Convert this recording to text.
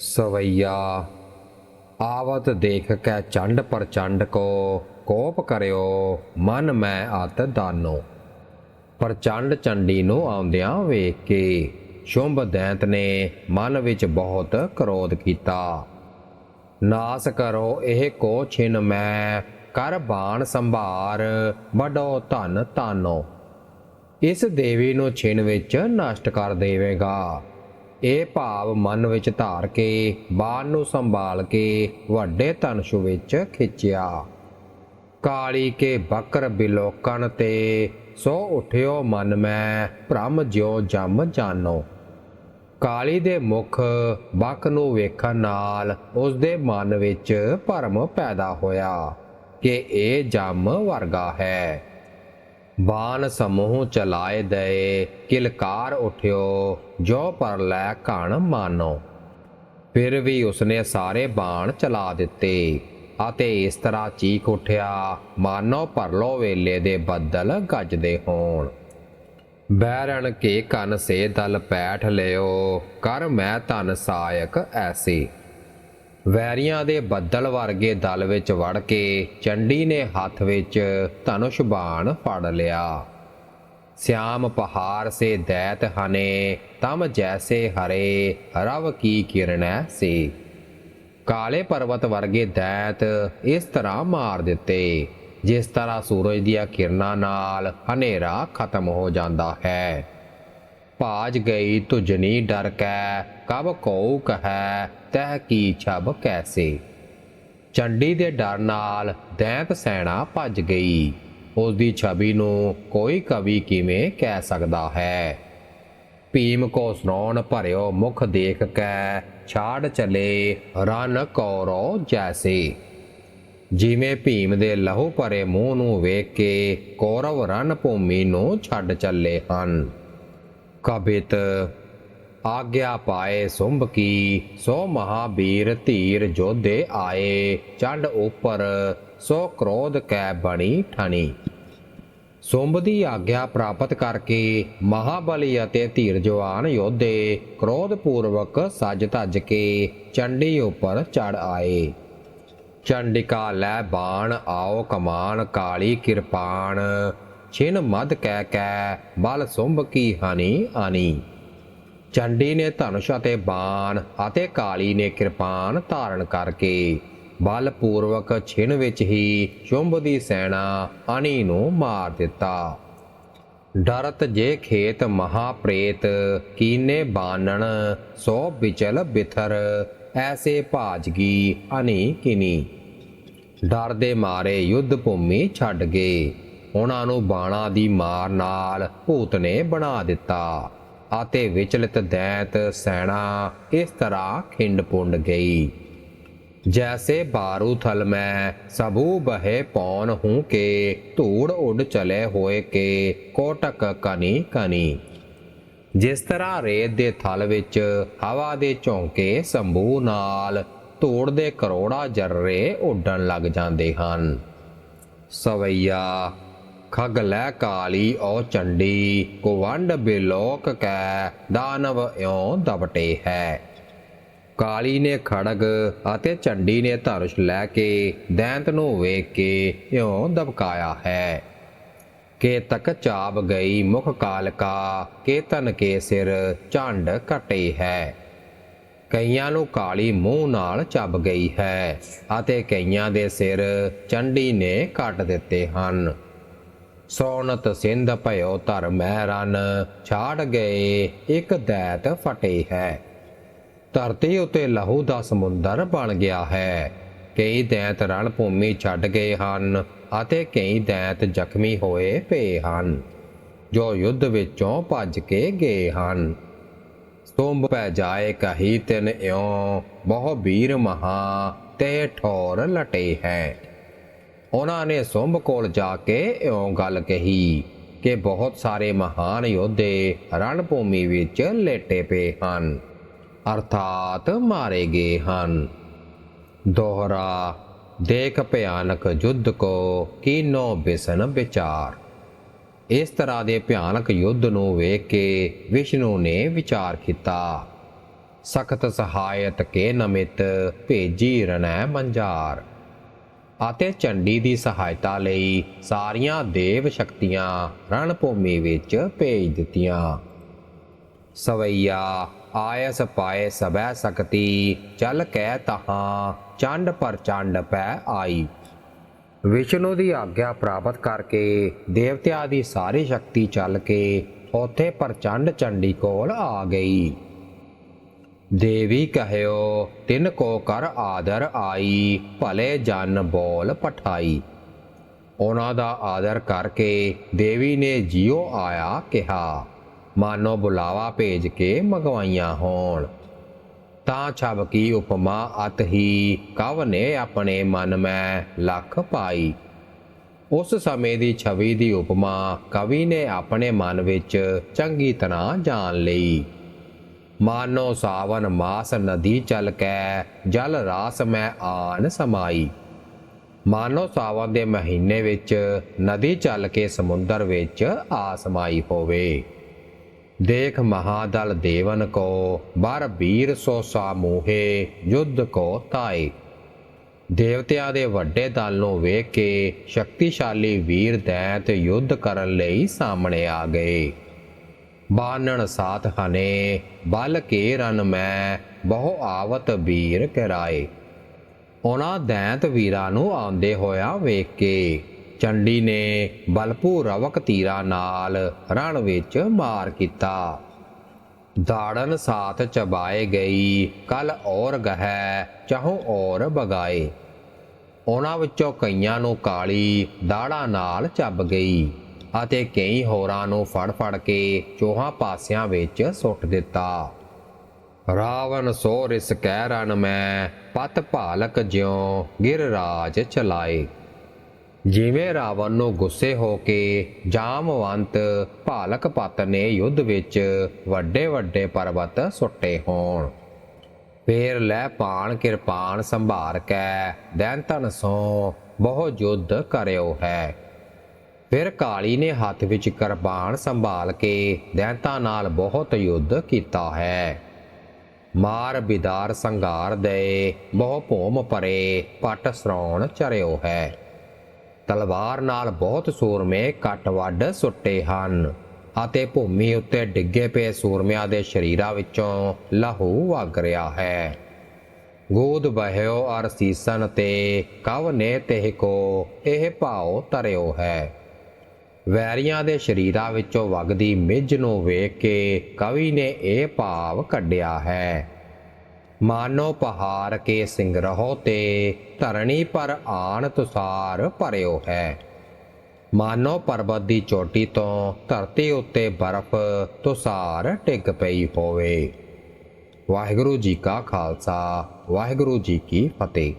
ਸਵਈਆ, ਆਵਤ ਦੇਖ ਕੈ ਚੰਡ ਪ੍ਰਚੰਡ ਕੋ, ਕੋਪ ਕਰਿਓ, ਮਨ ਮੈਂ ਅਤ ਦਾਨੋ। ਪ੍ਰਚੰਡ ਚੰਡੀ ਨੂੰ ਆਉਂਦਿਆਂ ਵੇਖ ਕੇ ਸ਼ੁੰਭ ਦੈਂਤ ਨੇ ਮਨ ਵਿੱਚ ਬਹੁਤ ਕ੍ਰੋਧ ਕੀਤਾ। ਨਾਸ ਕਰੋ ਇਹ ਕੋ ਛਿਨ ਮੈਂ, ਕਰ ਬਾਣ ਸੰਭਾਰ ਵੱਡੋ ਧਨ ਤਾਨੋ ਇਸ ਦੇਵੀ ਨੂੰ ਛਿਨ ਵਿੱਚ ਨਸ਼ਟ ਕਰ ਦੇਵੇਗਾ। ਇਹ ਭਾਵ ਮਨ ਵਿੱਚ ਧਾਰ ਕੇ, ਬਾਣ ਨੂੰ ਸੰਭਾਲ ਕੇ ਵੱਡੇ ਧਨਸ਼ੂ ਵਿੱਚ ਖਿੱਚਿਆ। ਕਾਲੀ ਕੇ ਬਕਰ ਬਿਲੋਕਣ ਤੇ ਸੋ ਉਠਿਓ ਮਨ ਮੈਂ, ਭ੍ਰਮ ਜਿਉ ਜਮ ਜਾਨੋ। ਕਾਲੀ ਦੇ ਮੁਖ ਬਕ ਨੂੰ ਵੇਖਣ ਨਾਲ ਉਸ ਦੇ ਮਨ ਵਿੱਚ ਭਰਮ ਪੈਦਾ ਹੋਇਆ ਕਿ ਇਹ ਜਮ ਵਰਗਾ ਹੈ। ਬਾਣ ਸਮੂਹ ਚਲਾਏ ਦਏ, ਕਿਲਕਾਰ ਉਠਿਓ, ਜੋ ਪਰ ਲੈ ਘਣ ਮਾਨੋ। ਫਿਰ ਵੀ ਉਸਨੇ ਸਾਰੇ ਬਾਣ ਚਲਾ ਦਿੱਤੇ, ਅਤੇ ਇਸ ਤਰ੍ਹਾਂ ਚੀਕ ਉਠਿਆ, ਮਾਨੋ ਪਰਲੋ ਵੇਲੇ ਦੇ ਬੱਦਲ ਗੱਜਦੇ ਹੋਣ। ਬੈਰਣ ਕੇ ਕੰਨ ਸੇ ਦਲ ਪੈਠ ਲਿਓ, ਕਰ ਮੈਂ ਧਨ ਸਾਇਕ ਐਸੀ। ਵੈਰੀਆਂ ਦੇ ਬੱਦਲ ਵਰਗੇ ਦਲ ਵਿੱਚ ਵੜ ਕੇ ਚੰਡੀ ਨੇ ਹੱਥ ਵਿੱਚ ਧਨੁਸ਼ ਬਾਣ ਫੜ ਲਿਆ। ਸਿਆਮ ਪਹਾੜ ਸੇ ਦੈਤ ਹਨੇ, ਤਮ ਜੈਸੇ ਹਰੇ, ਰਵ ਕੀ ਕਿਰਣੈ ਸੀ। ਕਾਲੇ ਪਰਵਤ ਵਰਗੇ ਦੈਤ ਇਸ ਤਰ੍ਹਾਂ ਮਾਰ ਦਿੱਤੇ, ਜਿਸ ਤਰ੍ਹਾਂ ਸੂਰਜ ਦੀਆਂ ਕਿਰਨਾਂ ਨਾਲ ਹਨੇਰਾ ਖਤਮ ਹੋ ਜਾਂਦਾ ਹੈ। ਭਾਜ ਗਈ ਤੁਜਨੀ ਡਰ ਕੈ, ਕਬ ਕਉ ਕਹੈ, ਤਹ ਕੀ ਛਬ ਕੈਸੇ? ਚੰਡੀ ਦੇ ਡਰ ਨਾਲ ਦੈਂਤ ਸੈਣਾ ਭੱਜ ਗਈ। ਉਸ ਦੀ ਛਵੀ ਨੂੰ ਕੋਈ ਕਵੀ ਕਿਵੇਂ ਕਹਿ ਸਕਦਾ ਹੈ? ਭੀਮ ਕੋ ਸਨੌਣ ਭਰਿਓ ਮੁਖ ਦੇਖ ਕੈ, ਛਾੜ ਚਲੇ ਰਨ ਕੌਰੋ ਜੈਸੇ। ਜਿਵੇਂ ਭੀਮ ਦੇ ਲਹੂ ਭਰੇ ਮੂੰਹ ਨੂੰ ਵੇਖ ਕੇ ਕੌਰਵ ਰਨ ਭੂਮੀ ਨੂੰ ਛੱਡ ਚੱਲੇ ਹਨ। ਕਬਿਤ ਆਗਿਆ ਪਾਏ ਸੁੰਭ ਕੀ, ਸੋ ਮਹਾਬੀਰ ਧੀਰ ਜੋਧੇ ਆਏ, ਚੰਡ ਉਪਰ ਸੋ ਕ੍ਰੋਧ ਕੈ ਬਣੀ ਠਣੀ। ਸੁੰਭ ਦੀ ਆਗਿਆ ਪ੍ਰਾਪਤ ਕਰਕੇ ਮਹਾਬਲੀ ਅਤੇ ਧੀਰ ਜਵਾਨ ਯੋਧੇ ਕ੍ਰੋਧ ਪੂਰਵਕ ਸੱਜ ਧੱਜ ਕੇ ਚੰਡੀ ਉੱਪਰ ਚੜ ਆਏ। ਚੰਡਿਕਾ ਲੈ ਬਾਣ ਆਓ ਕਮਾਨ ਕਾਲੀ ਕਿਰਪਾਨ ਛਿਨ ਮਦ ਕਹਿ ਕੈ ਬਲ ਸੁੰਭ ਕੀ ਹਾਨੀ ਆਨੀ। ਚੰਡੀ ਨੇ ਧਨੁਸ਼ ਅਤੇ ਬਾਣ ਅਤੇ ਕਾਲੀ ਨੇ ਕਿਰਪਾਨ ਧਾਰਨ ਕਰਕੇ ਬਲ ਪੂਰਵਕ ਛਿਨ ਵਿੱਚ ਹੀ ਸ਼ੁੰਭ ਦੀ ਸੈਨਾ ਅਣੀ ਨੂੰ ਮਾਰ ਦਿੱਤਾ। ਡਰਤ ਜੇ ਖੇਤ ਮਹਾ ਪ੍ਰੇਤ, ਕੀਨੇ ਬਾਨਣ ਸੋ ਵਿਚਲ ਬਿਥਰ, ਐਸੇ ਭਾਜਗੀ ਅਨੀ ਕਿਨੀ। ਡਰ ਦੇ ਮਾਰੇ ਯੁੱਧ ਭੂਮੀ ਛੱਡ ਗਏ। ਉਹਨਾਂ ਨੂੰ ਬਾਣਾ ਦੀ ਮਾਰ ਨਾਲ ਭੂਤ ਨੇ ਬਣਾ ਦਿੱਤਾ। ਅਤੇ ਵਿਚਲਿਤ ਦੈਂਤ ਸੈਣਾ ਇਸ ਤਰ੍ਹਾਂ ਖਿੰਡ ਪੁੰਡ ਗਈ। ਜੈਸੇ ਬਾਰੂ ਥਲ ਮੈਂ ਸਭੂ ਬਹਿ ਪੌਨ ਹੂੰ ਕੇ, ਧੂੜ ਉੱਡ ਚਲੇ ਹੋਏ ਕੇ, ਕੋਟਕ ਕਨੀ ਕਨੀ। ਜਿਸ ਤਰ੍ਹਾਂ ਰੇਤ ਦੇ ਥਲ ਵਿੱਚ ਹਵਾ ਦੇ ਝੋਂਕੇ ਸੰਭੂ ਨਾਲ, ਧੂੜ ਦੇ ਕਰੋੜਾ ਜਰਰੇ ਉੱਡਣ ਲੱਗ ਜਾਂਦੇ ਹਨ। ਸਵਈਆ ਖਗ ਲੈ ਕਾਲੀ ਔ ਚੰਡੀ ਕੁਵੰਡ ਬਿਲੋਕ ਕੈ, ਦਾਨਵ ਇਉ ਦਬਟੇ ਹੈ। ਕਾਲੀ ਨੇ ਖੜਗ ਅਤੇ ਚੰਡੀ ਨੇ ਧਰਸ਼ ਲੈ ਕੇ, ਦੈਂਤ ਨੂੰ ਵੇਖ ਕੇ ਇਉਂ ਦਬਕਾਇਆ ਹੈ। ਕੇ ਤਕ ਚਾਬ ਗਈ ਮੁਖ ਕਾਲਕਾ, ਕੇਤਨ ਕੇ ਸਿਰ ਝੰਡ ਕਟੇ ਹੈ। ਕਈਆਂ ਨੂੰ ਕਾਲੀ ਮੂੰਹ ਨਾਲ ਚੱਬ ਗਈ ਹੈ ਅਤੇ ਕਈਆਂ ਦੇ ਸਿਰ ਚੰਡੀ ਨੇ ਕੱਟ ਦਿੱਤੇ ਹਨ। ਸੋਨਤ ਸਿੰਧ ਭਇਓ ਧਰਮ ਮਹਿ ਰਨ ਛਾੜ ਗਏ, ਇੱਕ ਦੈਤ ਫਟੇ ਹੈ। ਧਰਤੀ ਉਤੇ ਲਹੂ ਦਾ ਸਮੁੰਦਰ ਬਣ ਗਿਆ ਹੈ। ਕਈ ਦੈਤ ਰਣ ਭੂਮੀ ਛੱਡ ਗਏ ਹਨ ਅਤੇ ਕਈ ਦੈਤ ਜ਼ਖਮੀ ਹੋਏ ਪਏ ਹਨ, ਜੋ ਯੁੱਧ ਵਿੱਚੋਂ ਭੱਜ ਕੇ ਗਏ ਹਨ। ਤੁੰਬ ਪੈ ਜਾਏ ਕਹੀ ਤਿਨ ਇਉ, ਬਹੁ ਵੀਰ ਮਹਾ, ਤੇ ਠੋਰ ਲਟੇ ਹੈ। ਉਹਨਾਂ ਨੇ ਸੁੰਭ ਕੋਲ ਜਾ ਕੇ ਇਉਂ ਗੱਲ ਕਹੀ ਕਿ ਬਹੁਤ ਸਾਰੇ ਮਹਾਨ ਯੋਧੇ ਰਣ ਭੂਮੀ ਵਿੱਚ ਲੇਟੇ ਪਏ ਹਨ, ਅਰਥਾਤ ਮਾਰੇ ਗਏ ਹਨ। ਦੋਹਰਾ, ਦੇਖ ਭਿਆਨਕ ਯੁੱਧ ਕੋ ਕੀਨੋ ਬਿਸਨ ਵਿਚਾਰ। ਇਸ ਤਰ੍ਹਾਂ ਦੇ ਭਿਆਨਕ ਯੁੱਧ ਨੂੰ ਵੇਖ ਕੇ ਵਿਸ਼ਨੂੰ ਨੇ ਵਿਚਾਰ ਕੀਤਾ। ਸਖਤ ਸਹਾਇਤ ਕੇ ਨਮਿਤ ਭੇਜੀ ਰਣੈ ਮੰਜਾਰ ਅਤੇ ਝੰਡੀ ਦੀ ਸਹਾਇਤਾ ਲਈ ਸਾਰੀਆਂ ਦੇਵ ਸ਼ਕਤੀਆਂ ਰਣ ਭੂਮੀ ਵਿੱਚ ਭੇਜ ਦਿੱਤੀਆਂ। ਸਵਈਆ, ਆਇਸ ਪਾਏ ਸਬੈ ਸਕਤੀ, ਚਲ ਕਹਿ ਤਹਾਂ, ਚੰਡ ਪਰ ਚੰਡ ਪੈ ਆਈ। ਵਿਸ਼ਨੂੰ ਦੀ ਆਗਿਆ ਪ੍ਰਾਪਤ ਕਰਕੇ ਦੇਵਤਿਆਂ ਦੀ ਸਾਰੀ ਸ਼ਕਤੀ ਚੱਲ ਕੇ ਉਥੇ ਪ੍ਰਚੰਡ ਚੰਡੀ ਕੋਲ ਆ ਗਈ। ਦੇਵੀ ਕਹਿਓ, ਤਿਨ ਕੋ ਕਰ ਆਦਰ ਆਈ, ਭਲੇ ਜਨ ਬੋਲ ਪਠਾਈ। ਉਹਨਾਂ ਦਾ ਆਦਰ ਕਰਕੇ ਦੇਵੀ ਨੇ ਜਿਉ ਆਇਆ ਕਿਹਾ, ਮਾਨੋ ਬੁਲਾਵਾ ਭੇਜ ਕੇ ਮਗਵਾਈਆਂ ਹੋਣ। ਤਾਂ ਛਬ ਕੀ ਉਪਮਾ ਅਤ ਹੀ, ਕਵ ਨੇ ਆਪਣੇ ਮਨ ਮੈਂ ਲੱਖ ਪਾਈ। ਉਸ ਸਮੇਂ ਦੀ ਛਵੀ ਦੀ ਉਪਮਾ ਕਵੀ ਨੇ ਆਪਣੇ ਮਨ ਵਿੱਚ ਚੰਗੀ ਤਰ੍ਹਾਂ ਜਾਣ ਲਈ। ਮਾਨੋ ਸਾਵਨ ਮਾਸ ਨਦੀ ਚਲ ਕੈ, ਜਲ ਰਾਸ ਮੈਂ ਆਨ ਸਮਾਈ। ਮਾਨੋ ਸਾਵਨ ਦੇ ਮਹੀਨੇ ਵਿੱਚ ਨਦੀ ਚੱਲ ਕੇ ਸਮੁੰਦਰ ਵਿੱਚ ਆ ਸਮਾਈ ਹੋਵੇ। ਦੇਖ ਮਹਾਦਲ ਦੇਵਨ ਕੋ, ਬਰ ਵੀਰ ਸੋ ਸਾਮੂਹੇ ਯੁੱਧ ਕੋ ਤਾਏ। ਦੇਵਤਿਆਂ ਦੇ ਵੱਡੇ ਦਲ ਨੂੰ ਵੇਖ ਕੇ ਸ਼ਕਤੀਸ਼ਾਲੀ ਵੀਰ ਦੈਂਤ ਯੁੱਧ ਕਰਨ ਲਈ ਸਾਹਮਣੇ ਆ ਗਏ। ਬਾਨਣ ਸਾਥ ਹਨੇ, ਬਲ ਕੇ ਰਨ ਮੈਂ, ਬਹੁ ਆਵਤ ਵੀਰ ਕਰਾਏ। ਉਹਨਾਂ ਦੈਂਤ ਵੀਰਾਂ ਨੂੰ ਆਉਂਦੇ ਹੋਇਆ ਵੇਖ ਕੇ ਚੰਡੀ ਨੇ ਬਲਪੂ ਰਵਕ ਤੀਰਾਂ ਨਾਲ ਰਣ ਵਿੱਚ ਮਾਰ ਕੀਤਾ। ਦਾੜਨ ਸਾਥ ਚਬਾਏ ਗਈ, ਕਲ ਔਰ ਗਹਿ, ਚਾਹੋ ਔਰ ਬਗਾਏ। ਉਹਨਾਂ ਵਿੱਚੋਂ ਕਈਆਂ ਨੂੰ ਕਾਲੀ ਦਾੜਾ ਨਾਲ ਚੱਬ ਗਈ। ਅਤੇ ਕਈ ਹੋਰਾਂ ਨੂੰ ਫੜ ਫੜ ਕੇ ਚੋਹਾਂ ਪਾਸਿਆਂ ਵਿੱਚ ਸੁੱਟ ਦਿੱਤਾ। ਰਾਵਣ, ਸੋ ਰਿਸ ਕਹਿ ਰਨ ਮੈਂ, ਪਤ ਭਾਲਕ ਜਿਉ ਗਿਰ ਰਾਜ ਚਲਾਏ। ਜਿਵੇਂ ਰਾਵਣ ਨੂੰ ਗੁੱਸੇ ਹੋ ਕੇ ਜਾਮਵੰਤ ਭਾਲਕ ਪਤ ਨੇ ਯੁੱਧ ਵਿੱਚ ਵੱਡੇ ਵੱਡੇ ਪਰਬਤ ਸੁੱਟੇ ਹੋਣ। ਫੇਰ ਲੈ ਪਾਣ ਕਿਰਪਾਨ ਸੰਭਾਰ ਕੈ, ਦੈਂਤਨ ਸੋ ਬਹੁ ਯੁੱਧ ਕਰਿਓ ਹੈ। ਫਿਰ ਕਾਲੀ ਨੇ ਹੱਥ ਵਿੱਚ ਕਿਰਪਾਨ ਸੰਭਾਲ ਕੇ ਦੈਂਤਾਂ ਨਾਲ ਬਹੁਤ ਯੁੱਧ ਕੀਤਾ ਹੈ। ਮਾਰ ਬਿਦਾਰ ਸੰਘਾਰ ਦੇ ਬਹੁ ਭੂਮ ਪਰੇ ਪਟ ਸਰਾਉਣ ਚਰਿਓ ਹੈ। ਤਲਵਾਰ ਨਾਲ ਬਹੁਤ ਸੂਰਮੇ ਕੱਟ ਵੱਢ ਸੁੱਟੇ ਹਨ ਅਤੇ ਭੂਮੀ ਉੱਤੇ ਡਿੱਗੇ ਪਏ ਸੂਰਮਿਆਂ ਦੇ ਸ਼ਰੀਰਾਂ ਵਿੱਚੋਂ ਲਹੂ ਵਗ ਰਿਹਾ ਹੈ। ਗੋਦ ਬਹਿਓ ਅਰ ਸੀਸਨ ਤੇ ਕਵ ਨੇ ਤਿਹ ਕੋ ਇਹ ਭਾਉ ਤਰਿਓ ਹੈ। ਵੈਰੀਆਂ ਦੇ ਸ਼ਰੀਰਾਂ ਵਿੱਚੋਂ ਵਗਦੀ ਮਿੱਝ ਨੂੰ ਵੇਖ ਕੇ ਕਵੀ ਨੇ ਇਹ ਭਾਵ ਕੱਢਿਆ ਹੈ। ਮਾਨੋ ਪਹਾੜ ਕੇ ਸਿੰਗਰਹੋ ਤੇ ਧਰਣੀ ਪਰ ਆਣ ਤੁਸਾਰ ਭਰਿਓ ਹੈ। ਮਾਨੋ ਪਰਬਤ ਦੀ ਚੋਟੀ ਤੋਂ ਧਰਤੀ ਉੱਤੇ ਬਰਫ਼ ਤੁਸਾਰ ਡਿੱਗ ਪਈ ਹੋਵੇ। ਵਾਹਿਗੁਰੂ ਜੀ ਕਾ ਖਾਲਸਾ, ਵਾਹਿਗੁਰੂ ਜੀ ਕੀ ਫਤਿਹ।